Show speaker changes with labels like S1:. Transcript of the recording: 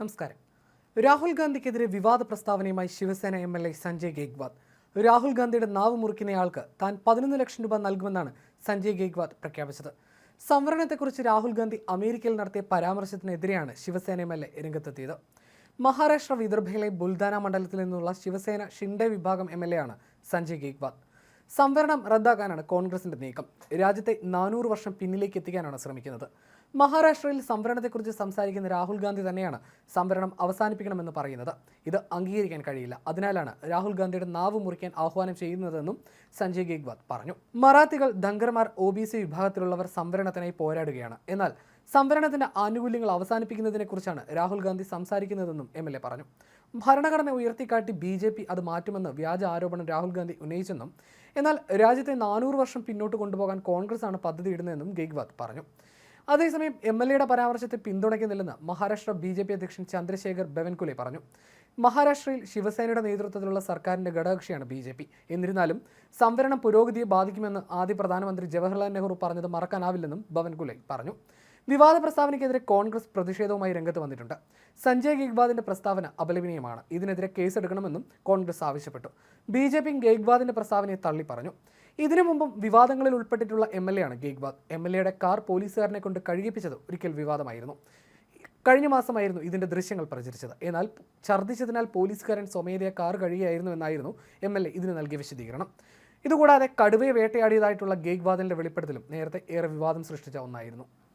S1: നമസ്കാരം. രാഹുൽ ഗാന്ധിക്കെതിരെ വിവാദ പ്രസ്താവനയുമായി Shivsena M L A Sanjay Gaikwad Rahul ഗാന്ധിയുടെ നാവ് മുറിക്കുന്നയാൾക്ക് താൻ പതിനൊന്ന് ലക്ഷം രൂപ നൽകുമെന്നാണ് സഞ്ജയ് ഗേഗ്വാദ് പ്രഖ്യാപിച്ചത്. സംവരണത്തെക്കുറിച്ച് രാഹുൽ ഗാന്ധി അമേരിക്കയിൽ നടത്തിയ പരാമർശത്തിനെതിരെയാണ് ശിവസേന എം എൽ എ രംഗത്തെത്തിയത്. മഹാരാഷ്ട്ര വിദർഭയിലെ ബുൽദാന മണ്ഡലത്തിൽ നിന്നുള്ള ശിവസേന ഷിൻഡെ വിഭാഗം എം എൽ എ ആണ് സഞ്ജയ് ഗേഗ്വാദ് സംവരണം റദ്ദാക്കാനാണ് കോൺഗ്രസിന്റെ നീക്കം. രാജ്യത്തെ നാനൂറ് വർഷം പിന്നിലേക്ക് എത്തിക്കാനാണ് ശ്രമിക്കുന്നത്. മഹാരാഷ്ട്രയിൽ സംവരണത്തെക്കുറിച്ച് സംസാരിക്കുന്ന രാഹുൽ ഗാന്ധി തന്നെയാണ് സംവരണം അവസാനിപ്പിക്കണമെന്ന് പറയുന്നത്. ഇത് അംഗീകരിക്കാൻ കഴിയില്ല. അതിനാലാണ് രാഹുൽ ഗാന്ധിയുടെ നാവ് മുറിക്കാൻ ആഹ്വാനം ചെയ്യുന്നതെന്നും സഞ്ജയ് ഗേഗ്വാദ് പറഞ്ഞു. മറാത്തികൾ ധങ്കർമാർ ഒ ബി സി വിഭാഗത്തിലുള്ളവർ സംവരണത്തിനായി പോരാടുകയാണ്. എന്നാൽ സംവരണത്തിന്റെ ആനുകൂല്യങ്ങൾ അവസാനിപ്പിക്കുന്നതിനെക്കുറിച്ചാണ് രാഹുൽ ഗാന്ധി സംസാരിക്കുന്നതെന്നും എം എൽ എ പറഞ്ഞു. ഭരണഘടന ഉയർത്തിക്കാട്ടി ബി ജെ പി അത് മാറ്റുമെന്ന് വ്യാജ ആരോപണം രാഹുൽ ഗാന്ധി ഉന്നയിച്ചെന്നും എന്നാൽ രാജ്യത്തെ നാനൂറ് വർഷം പിന്നോട്ട് കൊണ്ടുപോകാൻ കോൺഗ്രസ് ആണ് പദ്ധതി ഇടുന്നതെന്നും ഗെയ്ഗ്വാദ് പറഞ്ഞു. അതേസമയം എം എൽ എയുടെ പരാമർശത്തെ പിന്തുണയ്ക്കുന്നില്ലെന്ന് മഹാരാഷ്ട്ര ബി ജെ പി അധ്യക്ഷൻ ചന്ദ്രശേഖർ ബെവൻകുലെ പറഞ്ഞു. മഹാരാഷ്ട്രയിൽ ശിവസേനയുടെ നേതൃത്വത്തിലുള്ള സർക്കാരിന്റെ ഘടകകക്ഷിയാണ് ബി ജെ പി. എന്നിരുന്നാലും സംവരണം പുരോഗതിയെ ബാധിക്കുമെന്ന് ആദ്യ പ്രധാനമന്ത്രി ജവഹർലാൽ നെഹ്റു പറഞ്ഞത് മറക്കാനാവില്ലെന്നും ബവൻകുലെ പറഞ്ഞു. വിവാദ പ്രസ്താവനയ്ക്കെതിരെ കോൺഗ്രസ് പ്രതിഷേധവുമായി രംഗത്ത് വന്നിട്ടുണ്ട്. സഞ്ജയ് ഗേഗ്വാദിന്റെ പ്രസ്താവന അപലപനീയമാണ്. ഇതിനെതിരെ കേസെടുക്കണമെന്നും കോൺഗ്രസ് ആവശ്യപ്പെട്ടു. ബി ജെ പി ഗേഗ്വാദിന്റെ പ്രസ്താവനയെ തള്ളി പറഞ്ഞു. ഇതിനു മുമ്പും വിവാദങ്ങളിൽ ഉൾപ്പെട്ടിട്ടുള്ള എം എൽ എ ആണ് ഗേഗ്വാദ് എം എൽ എയുടെ കാർ പോലീസുകാരനെ കൊണ്ട് കഴുകിപ്പിച്ചത് ഒരിക്കൽ വിവാദമായിരുന്നു. കഴിഞ്ഞ മാസമായിരുന്നു ഇതിന്റെ ദൃശ്യങ്ങൾ പ്രചരിച്ചത്. എന്നാൽ ഛർദ്ദിച്ചതിനാൽ പോലീസുകാരൻ സ്വമേധയാ കാർ കഴിയുകയായിരുന്നു എന്നായിരുന്നു എം എൽ എ ഇതിന് നൽകിയ വിശദീകരണം. ഇതുകൂടാതെ കടുവയെ വേട്ടയാടിയതായിട്ടുള്ള ഗേഗ്വാദിന്റെ വെളിപ്പെടുത്തലും നേരത്തെ ഏറെ വിവാദം സൃഷ്ടിച്ച ഒന്നായിരുന്നു.